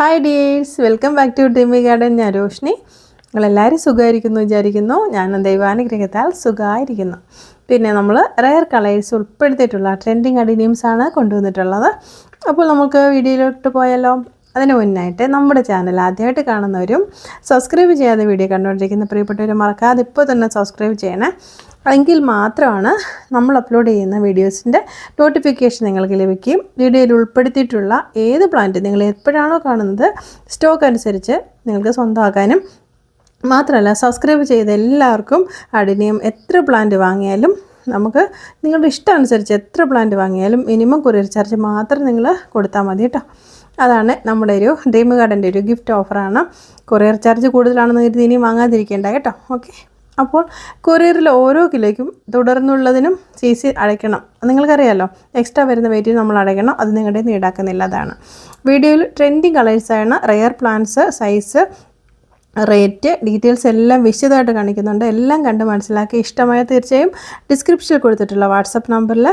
Hi dears welcome back to dreamy garden ഞാൻ രോഷിനി. നിങ്ങളെല്ലാവരും സുഖമായിരിക്കുന്നു വിചാരിക്കുന്നു. ഞാൻ ദൈവാനുഗ്രഹത്താൽ സുഖമായിരിക്കുന്നു. പിന്നെ നമ്മൾ റെയർ കളേഴ്സ് ഉൾപ്പെടുത്തിയിട്ടുള്ള ട്രെൻഡിങ് അഡിനിയംസ് ആണ് കൊണ്ടുവന്നിട്ടുള്ളത്. അപ്പോൾ നമുക്ക് വീഡിയോയിലോട്ട് പോയാലോ? അതിന് മുന്നായിട്ട് നമ്മുടെ ചാനൽ ആദ്യമായിട്ട് കാണുന്നവരും സബ്സ്ക്രൈബ് ചെയ്യാതെ വീഡിയോ കണ്ടുകൊണ്ടിരിക്കുന്ന പ്രിയപ്പെട്ടവരും മറക്കാതെ ഇപ്പോൾ തന്നെ സബ്സ്ക്രൈബ് ചെയ്യണേ. എങ്കിൽ മാത്രമാണ് നമ്മൾ അപ്ലോഡ് ചെയ്യുന്ന വീഡിയോസിന്റെ നോട്ടിഫിക്കേഷൻ നിങ്ങൾക്ക് ലഭിക്കുകയും വീഡിയോയിൽ ഉൾപ്പെടുത്തിയിട്ടുള്ള ഏത് പ്ലാന്റ് നിങ്ങൾ എപ്പോഴാണോ കാണുന്നത് സ്റ്റോക്ക് അനുസരിച്ച് നിങ്ങൾക്ക് സ്വന്തമാക്കാനും മാത്രമല്ല സബ്സ്ക്രൈബ് ചെയ്ത എല്ലാവർക്കും അടിനിയം എത്ര പ്ലാന്റ് വാങ്ങിയാലും നമുക്ക് നിങ്ങളുടെ ഇഷ്ടം അനുസരിച്ച് എത്ര പ്ലാന്റ് വാങ്ങിയാലും മിനിമം കൊറിയർ ചാർജ് മാത്രം നിങ്ങൾ കൊടുത്താൽ മതി കേട്ടോ. അതാണ് നമ്മുടെ ഒരു ഡ്രീം ഗാർഡന്റെ ഒരു ഗിഫ്റ്റ് ഓഫറാണ് കൊറിയർ ചാർജ് കൂടുതലാണെന്ന് കരുതി ഇനി വാങ്ങാതിരിക്കേണ്ട കേട്ടോ. ഓക്കെ അപ്പോൾ കൊറിയറിൽ ഓരോ കിലോയ്ക്കും തുടർന്നുള്ളതിനും സി സി അടയ്ക്കണം. നിങ്ങൾക്കറിയാമല്ലോ എക്സ്ട്രാ വരുന്ന വെയിറ്റ് നമ്മൾ അടയ്ക്കണം അത് നിങ്ങളുടെ ഈടാക്കുന്നില്ല അതാണ്. വീഡിയോയിൽ ട്രെൻഡിങ് കളേഴ്സാണ് rare plants size rate details എല്ലാം വിശദമായിട്ട് കാണിക്കുന്നുണ്ട്. എല്ലാം കണ്ട് മനസ്സിലാക്കി ഇഷ്ടമായ തീർച്ചയായും ഡിസ്ക്രിപ്ഷനിൽ കൊടുത്തിട്ടുള്ള വാട്സപ്പ് നമ്പറിൽ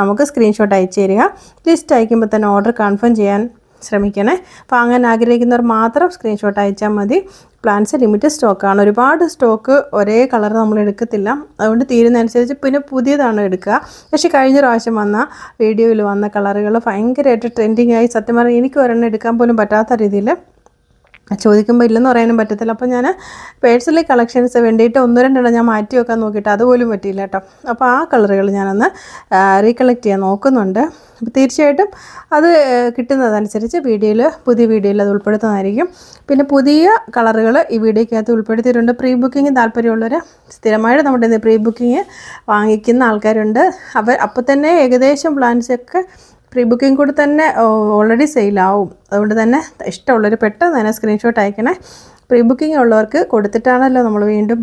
നമുക്ക് സ്ക്രീൻഷോട്ട് അയച്ചു തരിക. ലിസ്റ്റ് അയക്കുമ്പോൾ തന്നെ ഓർഡർ കൺഫേം ചെയ്യാൻ ശ്രമിക്കണേ. അപ്പോൾ അങ്ങനെ ആഗ്രഹിക്കുന്നവർ മാത്രം സ്ക്രീൻഷോട്ട് അയച്ചാൽ മതി. പ്ലാന്റ്സ് ലിമിറ്റഡ് സ്റ്റോക്കാണ് ഒരുപാട് സ്റ്റോക്ക് ഒരേ കളർ നമ്മൾ എടുക്കത്തില്ല. അതുകൊണ്ട് തീരുന്നതനുസരിച്ച് പിന്നെ പുതിയതാണ് എടുക്കുക. പക്ഷേ കഴിഞ്ഞ പ്രാവശ്യം വന്ന വീഡിയോയിൽ വന്ന കളറുകൾ ഭയങ്കരമായിട്ട് ട്രെൻഡിങ് ആയി. സത്യം പറഞ്ഞാൽ എനിക്ക് ഒരെണ്ണം എടുക്കാൻ പോലും പറ്റാത്ത രീതിയിൽ ചോദിക്കുമ്പോൾ ഇല്ലെന്ന് പറയാനും പറ്റത്തില്ല. അപ്പോൾ ഞാൻ പേഴ്സണലി കളക്ഷൻസ് വേണ്ടിയിട്ട് ഒന്ന് രണ്ടെണ്ണം ഞാൻ മാറ്റി വെക്കാൻ നോക്കിയിട്ട് അതുപോലും പറ്റിയില്ല കേട്ടോ. അപ്പോൾ ആ കളറുകൾ ഞാനൊന്ന് റീകളക്ട് ചെയ്യാൻ നോക്കുന്നുണ്ട്. അപ്പോൾ തീർച്ചയായിട്ടും അത് കിട്ടുന്നതനുസരിച്ച് വീഡിയോയിൽ പുതിയ വീഡിയോയിൽ അത് ഉൾപ്പെടുത്തുന്നതായിരിക്കും. പിന്നെ പുതിയ കളറുകൾ ഈ വീഡിയോയ്ക്കകത്ത് ഉൾപ്പെടുത്തിയിട്ടുണ്ട്. പ്രീ ബുക്കിംഗ് താല്പര്യമുള്ളവർ സ്ഥിരമായിട്ട് നമ്മുടെ പ്രീ ബുക്കിംഗ് വാങ്ങിക്കുന്ന ആൾക്കാരുണ്ട്. അവർ അപ്പോൾ തന്നെ ഏകദേശം പ്ലാൻസൊക്കെ പ്രീ ബുക്കിംഗ് കൂടി തന്നെ ഓൾറെഡി സെയിലാവും അതുകൊണ്ട് തന്നെ ഇഷ്ടമുള്ളവർ പെട്ടെന്ന് തന്നെ സ്ക്രീൻഷോട്ട് അയക്കണേ. പ്രീ ബുക്കിംഗ് ഉള്ളവർക്ക് കൊടുത്തിട്ടാണല്ലോ നമ്മൾ വീണ്ടും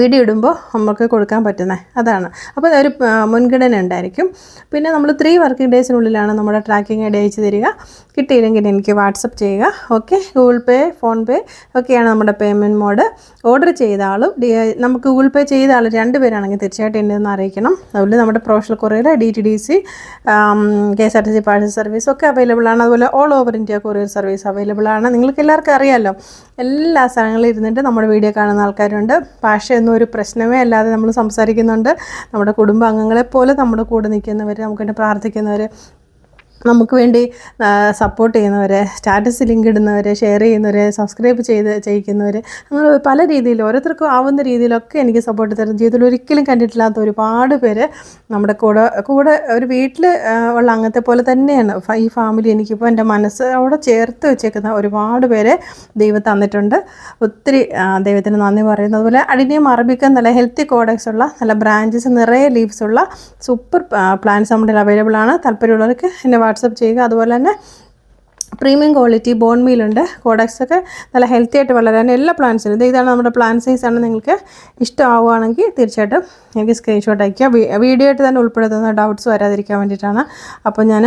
വീഡിയോ ഇടുമ്പോൾ നമുക്ക് കൊടുക്കാൻ പറ്റുന്നത് അതാണ്. അപ്പോൾ ഒരു മുൻഗണന ഉണ്ടായിരിക്കും. പിന്നെ നമ്മൾ ത്രീ വർക്കിംഗ് ഡേയ്സിനുള്ളിലാണ് നമ്മുടെ ട്രാക്കിംഗ് ഐ ഡി അയച്ചു തരിക. കിട്ടിയില്ലെങ്കിൽ എനിക്ക് വാട്സപ്പ് ചെയ്യുക. Okay? Google Pay PhonePe ഒക്കെയാണ് നമ്മുടെ പേയ്മെന്റ് മോഡ് ഓർഡർ ചെയ്ത ആളും നമുക്ക് ഗൂഗിൾ പേ ചെയ്ത ആൾ രണ്ട് പേരാണെങ്കിൽ തീർച്ചയായിട്ടും എന്നെ ഒന്ന് അറിയിക്കണം. അതുപോലെ നമ്മുടെ professional courier D T D C K S R T C parcel service ഒക്കെ അവൈലബിൾ ആണ്. അതുപോലെ all over India courier service available ആണ്. നിങ്ങൾക്ക് എല്ലാവർക്കും അറിയാമല്ലോ എല്ലാ സ്ഥലങ്ങളിൽ ഇരുന്നിട്ട് നമ്മുടെ വീഡിയോ കാണുന്ന ആൾക്കാരുണ്ട്. ഭാഷയൊന്നും ഒരു പ്രശ്നമേ അല്ലാതെ നമ്മൾ സംസാരിക്കുന്നുണ്ട്. നമ്മുടെ കുടുംബാംഗങ്ങളെ പോലെ നമ്മുടെ കൂടെ നിൽക്കുന്നവർ നമുക്ക് വേണ്ടി പ്രാർത്ഥിക്കുന്നവർ നമുക്ക് വേണ്ടി സപ്പോർട്ട് ചെയ്യുന്നവരെ സ്റ്റാറ്റസ് ലിങ്ക് ഇടുന്നവർ ഷെയർ ചെയ്യുന്നവർ സബ്സ്ക്രൈബ് ചെയ്ത് ചെയ്യിക്കുന്നവർ അങ്ങനെ പല രീതിയിൽ ഓരോരുത്തർക്കും ആവുന്ന രീതിയിലൊക്കെ എനിക്ക് സപ്പോർട്ട് തരുന്നു. ജീവിതത്തിൽ ഒരിക്കലും കണ്ടിട്ടില്ലാത്ത ഒരുപാട് പേര് നമ്മുടെ കൂടെ കൂടെ ഒരു വീട്ടിൽ ഉള്ള അംഗത്തെ പോലെ തന്നെയാണ്. ഈ ഫാമിലി എനിക്കിപ്പോൾ എന്റെ മനസ്സ് അവിടെ ചേർത്ത് വെച്ചേക്കുന്ന ഒരുപാട് പേരെ ദൈവം തന്നിട്ടുണ്ട്. ഒത്തിരി ദൈവത്തിന് നന്ദി പറയുന്നത് അതുപോലെ അടിനിയം അറബിക്ക നല്ല ഹെൽത്തി കോഡക്സ് ഉള്ള നല്ല ബ്രാഞ്ചസ് നിറയെ ലീവ്സ് ഉള്ള സൂപ്പർ പ്ലാന്റ്സ് നമ്മുടെ അവൈലബിൾ ആണ്. താല്പര്യമുള്ളവർക്ക് എന്നെ വാട്സപ്പ് ചെയ്യുക. അതുപോലെ തന്നെ പ്രീമിയം ക്വാളിറ്റി ബോൺ മീലുണ്ട് കോഡക്സ് ഒക്കെ നല്ല ഹെൽത്തി ആയിട്ട് വളരാൻ എല്ലാ പ്ലാൻസിനും ഇത് ഇതാണ് നമ്മുടെ പ്ലാൻ ആണ് നിങ്ങൾക്ക് ഇഷ്ടമാവുകയാണെങ്കിൽ തീർച്ചയായിട്ടും എനിക്ക് സ്ക്രീൻഷോട്ട് അയക്കുക വീഡിയോ ആയിട്ട് തന്നെ ഉൾപ്പെടുത്തുന്ന ഡൗട്ട്സ് വരാതിരിക്കാൻ വേണ്ടിയിട്ടാണ്. അപ്പോൾ ഞാൻ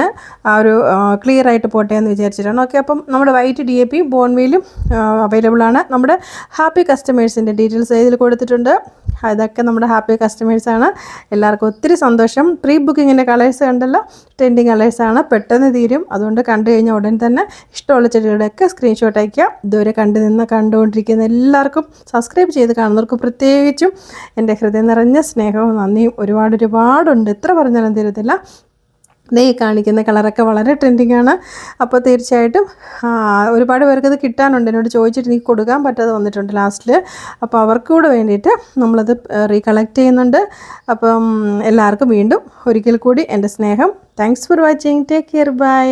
ആ ഒരു ക്ലിയർ ആയിട്ട് പോട്ടെ എന്ന് വിചാരിച്ചിട്ടാണ്. ഓക്കെ അപ്പം നമ്മുടെ white D A P bone മീലും available ആണ്. നമ്മുടെ ഹാപ്പി കസ്റ്റമേഴ്സിന്റെ ഡീറ്റെയിൽസ് ഇതിൽ കൊടുത്തിട്ടുണ്ട്. അതൊക്കെ നമ്മുടെ ഹാപ്പി കസ്റ്റമേഴ്സാണ് എല്ലാവർക്കും ഒത്തിരി സന്തോഷം. പ്രീ ബുക്കിങ്ങിന്റെ കളേഴ്സ് കണ്ടല്ലോ. ട്രെൻഡിങ് കളേഴ്സാണ് പെട്ടെന്ന് തീരും. അതുകൊണ്ട് കണ്ടു കഴിഞ്ഞാൽ ഉടൻ തന്നെ ഇഷ്ടമുള്ള ചെടികളുടെയൊക്കെ സ്ക്രീൻഷോട്ട് അയക്കുക ഇതുവരെ കണ്ടു നിന്ന് കണ്ടുകൊണ്ടിരിക്കുന്ന എല്ലാവർക്കും സബ്സ്ക്രൈബ് ചെയ്ത് കാണുന്നവർക്ക് പ്രത്യേകിച്ചും എന്റെ ഹൃദയം നിറഞ്ഞ സ്നേഹവും നന്ദിയും ഒരുപാട് ഒരുപാടുണ്ട്. എത്ര പറഞ്ഞാലും തീരത്തില്ല. ദേ കാണിക്കുന്ന കളറൊക്കെ വളരെ ട്രെൻഡിങ് ആണ്. അപ്പോൾ തീർച്ചയായിട്ടും ഒരുപാട് പേർക്ക് ഇത് കിട്ടാനുണ്ട്. എന്നോട് ചോദിച്ചിട്ട് എനിക്ക് കൊടുക്കാൻ പറ്റാതെ വന്നിട്ടുണ്ട് ലാസ്റ്റിൽ അപ്പോൾ അവർക്ക് കൂടെ വേണ്ടിയിട്ട് നമ്മളത് റീകളക്ട് ചെയ്യുന്നുണ്ട്. അപ്പം എല്ലാവർക്കും വീണ്ടും ഒരിക്കൽ കൂടി എന്റെ സ്നേഹം. Thanks for watching take care bye